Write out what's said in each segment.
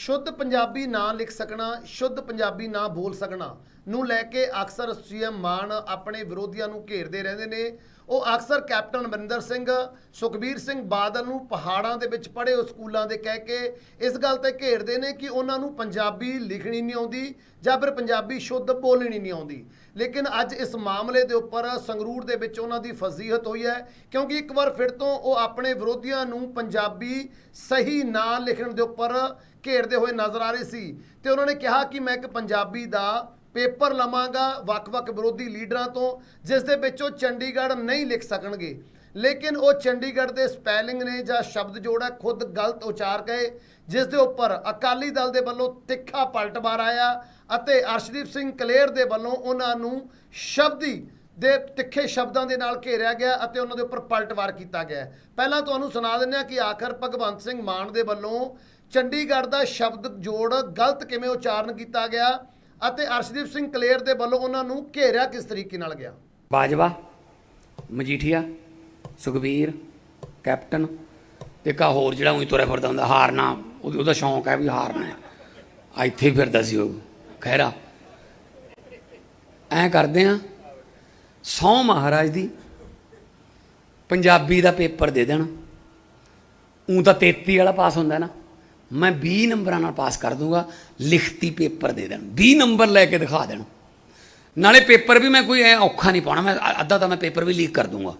ਸ਼ੁੱਧ ਪੰਜਾਬੀ ਨਾ ਲਿਖ ਸਕਣਾ ਸ਼ੁੱਧ ਪੰਜਾਬੀ ਨਾ ਬੋਲ ਸਕਣਾ। ਨੂੰ ਲੈ ਕੇ ਅਕਸਰ ਸੀਐਮ ਮਾਨ ਆਪਣੇ ਵਿਰੋਧੀਆਂ ਨੂੰ ਘੇਰਦੇ ਰਹਿੰਦੇ ਨੇ। ਉਹ ਅਕਸਰ ਕੈਪਟਨ ਅਮਰਿੰਦਰ ਸਿੰਘ, ਸੁਖਬੀਰ ਸਿੰਘ ਬਾਦਲ ਨੂੰ ਪਹਾੜਾਂ ਦੇ ਵਿੱਚ ਪੜ੍ਹੇ ਉਹ ਸਕੂਲਾਂ ਦੇ ਕਹਿ ਕੇ ਇਸ ਗੱਲ ਤੇ ਘੇਰਦੇ ਨੇ ਕਿ ਉਹਨਾਂ ਨੂੰ ਪੰਜਾਬੀ ਲਿਖਣੀ ਨਹੀਂ ਆਉਂਦੀ ਜਾਂ ਫਿਰ ਪੰਜਾਬੀ ਸ਼ੁੱਧ ਬੋਲਣੀ ਨਹੀਂ ਆਉਂਦੀ। ਲੇਕਿਨ ਅੱਜ ਇਸ ਮਾਮਲੇ ਦੇ ਉੱਪਰ ਸੰਗਰੂਰ ਦੇ ਵਿੱਚ ਉਹਨਾਂ ਦੀ ਫਜ਼ੀਹਤ ਹੋਈ ਹੈ ਕਿਉਂਕਿ ਇੱਕ ਵਾਰ ਫਿਰ ਤੋਂ ਉਹ ਆਪਣੇ ਵਿਰੋਧੀਆਂ ਨੂੰ ਪੰਜਾਬੀ ਸਹੀ ਨਾ ਲਿਖਣ ਦੇ ਉੱਪਰ ਘੇਰਦੇ ਹੋਏ ਨਜ਼ਰ ਆ ਰਹੇ ਸੀ। ਤੇ ਉਹਨਾਂ ਨੇ ਕਿਹਾ ਕਿ ਮੈਂ ਇੱਕ ਪੰਜਾਬੀ ਦਾ ਪੇਪਰ ਲਵਾਂਗਾ ਵੱਖ-ਵੱਖ ਵਿਰੋਧੀ ਲੀਡਰਾਂ ਤੋਂ, ਜਿਸ ਦੇ ਵਿੱਚ ਉਹ ਚੰਡੀਗੜ੍ਹ ਨਹੀਂ ਲਿਖ ਸਕਣਗੇ। ਲੇਕਿਨ ਉਹ ਚੰਡੀਗੜ੍ਹ ਦੇ ਸਪੈਲਿੰਗ ਨੇ ਜਾਂ ਸ਼ਬਦ ਜੋੜਾ ਖੁਦ ਗਲਤ ਉਚਾਰ ਗਏ ਜਿਸ ਦੇ ਉੱਪਰ ਅਕਾਲੀ ਦਲ ਦੇ ਵੱਲੋਂ ਤਿੱਖਾ ਪਲਟਵਾਰ ਆਇਆ ਅਤੇ ਅਰਸ਼ਦੀਪ ਸਿੰਘ ਕਲੇਰ ਦੇ ਵੱਲੋਂ ਉਹਨਾਂ ਨੂੰ ਸ਼ਬਦੀ ਦੇ ਤਿੱਖੇ ਸ਼ਬਦਾਂ ਦੇ ਨਾਲ ਘੇਰਿਆ ਗਿਆ ਅਤੇ ਉਹਨਾਂ ਦੇ ਉੱਪਰ ਪਲਟਵਾਰ ਕੀਤਾ ਗਿਆ। ਪਹਿਲਾਂ ਤੁਹਾਨੂੰ ਸੁਣਾ ਦਿੰਦੇ ਹਾਂ ਕਿ ਆਖਰ ਭਗਵੰਤ ਸਿੰਘ ਮਾਨ ਦੇ ਵੱਲੋਂ ਚੰਡੀਗੜ੍ਹ ਦਾ ਸ਼ਬਦ ਜੋੜ ਗਲਤ ਕਿਵੇਂ ਉਚਾਰਨ ਕੀਤਾ ਗਿਆ ਅਤੇ ਅਰਸ਼ਦੀਪ ਸਿੰਘ ਕਲੇਰ ਦੇ ਵੱਲੋਂ ਉਹਨਾਂ ਨੂੰ ਘੇਰਿਆ ਕਿਸ ਤਰੀਕੇ ਨਾਲ ਗਿਆ? ਬਾਜਵਾ, ਮਜੀਠੀਆ, ਸੁਖਬੀਰ, ਕੈਪਟਨ ਤੇ ਕਾ ਹੋਰ ਜਿਹੜਾ ਉਹੀ ਤੁਰਿਆ ਫਿਰਦਾ ਹੁੰਦਾ, ਹਾਰਨਾ, ਉਹਦੀ- ਉਹਦਾ ਸ਼ੌਂਕ ਹੈ ਵੀ ਹਾਰਨਾ ਹੈ। ਇੱਥੇ ਫਿਰਦਾ ਸੀ ਉਹ। ਖੈਰਾ ਐ ਕਰਦੇ ਆ ਸੌ ਮਹਾਰਾਜ ਦੀ ਪੰਜਾਬੀ ਦਾ ਪੇਪਰ ਦੇ ਦੇਣ। ਉਂ ਤਾਂ 33 ਵਾਲਾ ਪਾਸ ਹੁੰਦਾ ਨਾ। ਮੈਂ 20 ਨੰਬਰਾਂ ਨਾਲ ਪਾਸ ਕਰ ਦੂੰਗਾ, ਲਿਖਤੀ ਪੇਪਰ ਦੇ ਦੇਣ। 20 ਨੰਬਰ ਲੈ ਕੇ ਦਿਖਾ ਦੇਣ। ਨਾਲੇ ਪੇਪਰ ਵੀ ਮੈਂ ਕੋਈ ਐ ਔਖਾ ਨਹੀਂ ਪਾਉਣਾ, ਮੈਂ ਅ- ਅੱਧਾ ਤਾਂ ਮੈਂ ਪੇਪਰ ਵੀ ਲੀਕ ਕਰ ਦੂੰਗਾ।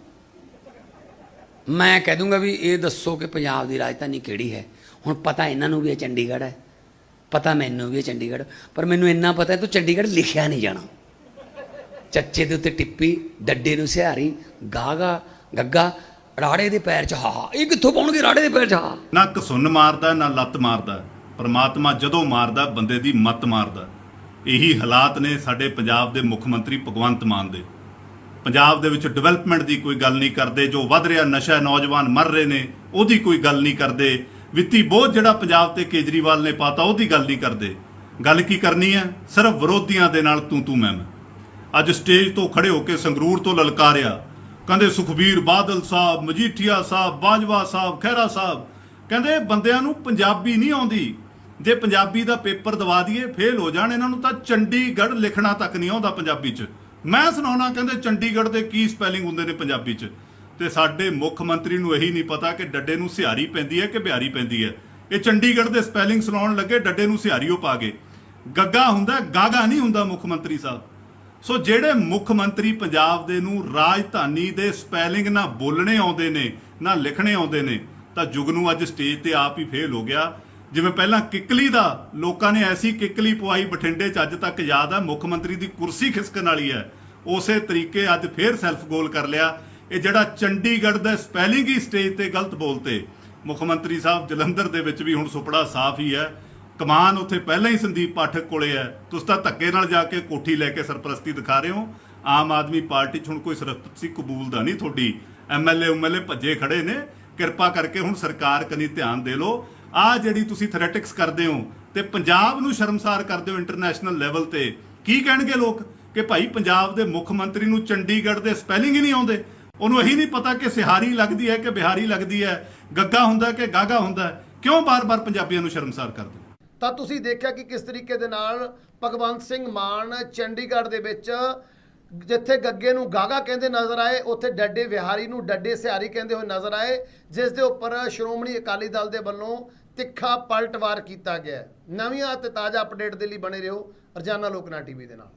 ਮੈਂ ਕਹਿ ਦੂੰਗਾ ਵੀ ਇਹ ਦੱਸੋ ਕਿ ਪੰਜਾਬ ਦੀ ਰਾਜਧਾਨੀ ਕਿਹੜੀ ਹੈ? ਹੁਣ ਪਤਾ ਇਹਨਾਂ ਨੂੰ ਵੀ ਇਹ ਚੰਡੀਗੜ੍ਹ ਹੈ। ਪਤਾ ਮੈਨੂੰ ਵੀ ਇਹ ਚੰਡੀਗੜ੍ਹ। ਪਰ ਮੈਨੂੰ ਇੰਨਾ ਪਤਾ ਹੈ, ਤੂੰ ਚੰਡੀਗੜ੍ਹ ਲਿਖਿਆ ਨਹੀਂ ਜਾਣਾ। ਚੱਚੇ ਦੇ ਉੱਤੇ ਟਿੱਪੀ, ਡੱਡੇ ਨੂੰ ਸਿਹਾਰੀ ਗਾਗਾ ਗੱਗਾ ਰਾੜੇ ਦੇ ਪੈਰ 'ਚ ਹਾ ਇਹ ਕਿੱਥੋਂ ਪਾਉਣਗੇ ਰਾੜੇ ਦੇ ਪੈਰ 'ਚ ਹਾ ਨਾ ਕਸੁੰਨ ਮਾਰਦਾ, ਨਾ ਲੱਤ ਮਾਰਦਾ। ਪਰਮਾਤਮਾ ਜਦੋਂ ਮਾਰਦਾ, ਬੰਦੇ ਦੀ ਮੱਤ ਮਾਰਦਾ। ਇਹੀ ਹਾਲਾਤ ਨੇ ਸਾਡੇ ਪੰਜਾਬ ਦੇ ਮੁੱਖ ਮੰਤਰੀ ਭਗਵੰਤ ਮਾਨ ਦੇ। ਪੰਜਾਬ ਦੇ ਵਿੱਚ ਡਿਵੈਲਪਮੈਂਟ ਦੀ ਕੋਈ ਗੱਲ ਨਹੀਂ ਕਰਦੇ, ਜੋ ਵੱਧ ਰਿਹਾ ਨਸ਼ਾ, ਨੌਜਵਾਨ ਮਰ ਰਹੇ ਨੇ, ਉਹਦੀ ਕੋਈ ਗੱਲ ਨਹੀਂ ਕਰਦੇ। ਵਿੱਤੀ ਬੋਝ ਜਿਹੜਾ ਪੰਜਾਬ ਤੇ ਕੇਜਰੀਵਾਲ ਨੇ ਪਾਤਾ, ਉਹਦੀ ਗੱਲ ਨਹੀਂ ਕਰਦੇ। ਗੱਲ ਕੀ ਕਰਨੀ ਹੈ? ਸਿਰਫ ਵਿਰੋਧੀਆਂ ਦੇ ਨਾਲ ਤੂੰ ਤੂੰ ਮੈਂ ਮੈਂ ਅੱਜ ਸਟੇਜ ਤੋਂ ਖੜੇ ਹੋ ਕੇ ਸੰਗਰੂਰ ਤੋਂ ਲਲਕਾਰਿਆ। ਕਹਿੰਦੇ ਸੁਖਬੀਰ ਬਾਦਲ ਸਾਹਿਬ, ਮਜੀਠੀਆ ਸਾਹਿਬ, ਬਾਜਵਾ ਸਾਹਿਬ, ਖਹਿਰਾ ਸਾਹਿਬ, ਕਹਿੰਦੇ ਬੰਦਿਆਂ ਨੂੰ ਪੰਜਾਬੀ ਨਹੀਂ ਆਉਂਦੀ। ਜੇ ਪੰਜਾਬੀ ਦਾ ਪੇਪਰ ਦਵਾ ਦਈਏ, ਫੇਲ ਹੋ ਜਾਣ ਇਹਨਾਂ ਨੂੰ ਤਾਂ ਚੰਡੀਗੜ੍ਹ ਲਿਖਣਾ ਤੱਕ ਨਹੀਂ ਆਉਂਦਾ ਪੰਜਾਬੀ 'ਚ। ਮੈਂ ਸੁਣਾਉਣਾ ਕਹਿੰਦੇ ਚੰਡੀਗੜ੍ਹ ਦੇ ਕੀ ਸਪੈਲਿੰਗ ਹੁੰਦੇ ਨੇ ਪੰਜਾਬੀ 'ਚ। ਤੇ ਸਾਡੇ ਮੁੱਖ ਮੰਤਰੀ ਨੂੰ ਇਹੀ ਨਹੀਂ ਪਤਾ ਕਿ ਡੱਡੇ ਨੂੰ ਸਿਹਾਰੀ ਪੈਂਦੀ ਹੈ ਕਿ ਬਿਹਾਰੀ ਪੈਂਦੀ ਹੈ। ਇਹ ਚੰਡੀਗੜ੍ਹ ਦੇ ਸਪੈਲਿੰਗ ਸੁਣਾਉਣ ਲੱਗੇ, ਡੱਡੇ ਨੂੰ ਸਿਹਾਰੀ ਉਹ ਪਾ ਗਏ। ਗੱਗਾ ਹੁੰਦਾ, ਗਾਗਾ ਨਹੀਂ ਹੁੰਦਾ ਮੁੱਖ ਮੰਤਰੀ ਸਾਹਿਬ। ਸੋ ਜਿਹੜੇ ਮੁੱਖ ਮੰਤਰੀ ਪੰਜਾਬ ਦੇ ਨੂੰ ਰਾਜਧਾਨੀ ਦੇ ਸਪੈਲਿੰਗ ਨਾ ਬੋਲਣੇ ਆਉਂਦੇ ਨੇ, ਨਾ ਲਿਖਣੇ ਆਉਂਦੇ ਨੇ, ਤਾਂ ਜੁਗ ਨੂੰ ਅੱਜ ਸਟੇਜ ਤੇ ਆਪ ਹੀ ਫੇਲ ਹੋ ਗਿਆ। ਜਿਵੇਂ ਪਹਿਲਾਂ ਕਿੱਕਲੀ ਦਾ, ਲੋਕਾਂ ਨੇ ਐਸੀ ਕਿੱਕਲੀ ਪਵਾਈ ਬਠਿੰਡੇ 'ਚ ਅੱਜ ਤੱਕ ਯਾਦ ਹੈ ਮੁੱਖ ਮੰਤਰੀ ਦੀ ਕੁਰਸੀ ਖਿਸਕਣ ਵਾਲੀ ਹੈ। ਉਸੇ ਤਰੀਕੇ ਅੱਜ ਫੇਰ ਸੈਲਫ ਗੋਲ ਕਰ ਲਿਆ। ਇਹ ਜਿਹੜਾ ਚੰਡੀਗੜ੍ਹ ਦਾ ਸਪੈਲਿੰਗ ਹੀ ਸਟੇਜ ਤੇ ਗਲਤ ਬੋਲਤੇ। ਮੁੱਖ ਮੰਤਰੀ ਸਾਹਿਬ ਜਲੰਧਰ ਦੇ ਵਿੱਚ ਵੀ ਹੁਣ ਸੁਪੜਾ ਸਾਫ਼ ਹੀ ਹੈ। ਕਮਾਨ ਉੱਥੇ ਪਹਿਲਾਂ ਹੀ ਸੰਦੀਪ ਪਾਠਕ ਕੋਲੇ ਹੈ। ਤੁਸੀਂ ਤਾਂ ਧੱਕੇ ਨਾਲ ਜਾ ਕੇ ਕੋਠੀ ਲੈ ਕੇ ਸਰਪ੍ਰਸਤੀ ਦਿਖਾ ਰਹੇ ਹੋ। ਆਮ ਆਦਮੀ ਪਾਰਟੀ 'ਚ ਹੁਣ ਕੋਈ ਸਰਪ੍ਰਸਤੀ ਕਬੂਲਦਾ ਨਹੀਂ ਤੁਹਾਡੀ। ਐਮਐਲਏ ਉਮਐਲਏ ਭੱਜੇ ਖੜੇ ਨੇ। ਕਿਰਪਾ ਕਰਕੇ ਹੁਣ ਸਰਕਾਰ ਕਨੀ ਧਿਆਨ ਦੇ ਲਓ। ਆ ਜਿਹੜੀ ਤੁਸੀਂ ਥਰੈਟਿਕਸ ਕਰਦੇ ਹੋ ਤੇ ਪੰਜਾਬ ਨੂੰ ਸ਼ਰਮਸਾਰ ਕਰਦੇ ਹੋ ਇੰਟਰਨੈਸ਼ਨਲ ਲੈਵਲ ਤੇ, ਕੀ ਕਹਿਣਗੇ ਲੋਕ? ਕਿ ਭਾਈ ਪੰਜਾਬ ਦੇ ਮੁੱਖ ਮੰਤਰੀ ਨੂੰ ਚੰਡੀਗੜ੍ਹ ਦੇ ਸਪੈਲਿੰਗ ਹੀ ਨਹੀਂ ਆਉਂਦੇ। ਉਹਨੂੰ ਇਹੀ ਨਹੀਂ ਪਤਾ ਕਿ ਸਿਹਾਰੀ ਲੱਗਦੀ ਹੈ ਕਿ ਬਿਹਾਰੀ ਲੱਗਦੀ ਹੈ। ਗੱਗਾ ਹੁੰਦਾ ਕਿ ਗਾਗਾ ਹੁੰਦਾ ਕਿਉਂ ਬਾਰ-ਬਾਰ ਪੰਜਾਬੀਆਂ ਨੂੰ ਸ਼ਰਮਸਾਰ ਕਰਦੇ ਹੋ? ਤਾਂ ਤੁਸੀਂ ਦੇਖਿਆ ਕਿ ਕਿਸ ਤਰੀਕੇ ਦੇ ਨਾਲ ਭਗਵੰਤ ਸਿੰਘ ਮਾਨ ਚੰਡੀਗੜ੍ਹ ਦੇ ਵਿੱਚ ਜਿੱਥੇ ਗੱਗੇ ਨੂੰ ਗਾਗਾ ਕਹਿੰਦੇ ਨਜ਼ਰ ਆਏ, ਉੱਥੇ ਡੱਡੇ ਵਿਹਾਰੀ ਨੂੰ ਡੱਡੇ ਸਿਹਾਰੀ ਕਹਿੰਦੇ ਹੋਏ ਨਜ਼ਰ ਆਏ, ਜਿਸ ਦੇ ਉੱਪਰ ਸ਼੍ਰੋਮਣੀ ਅਕਾਲੀ ਦਲ ਦੇ ਵੱਲੋਂ ਤਿੱਖਾ ਪਲਟਵਾਰ ਕੀਤਾ ਗਿਆ ਨਵੀਆਂ ਅਤੇ ਤਾਜ਼ਾ ਅਪਡੇਟ ਦੇ ਲਈ ਬਣੇ ਰਹੋ ਰਜਾਨਾ ਲੋਕਨਾ ਟੀਵੀ ਦੇ ਨਾਲ।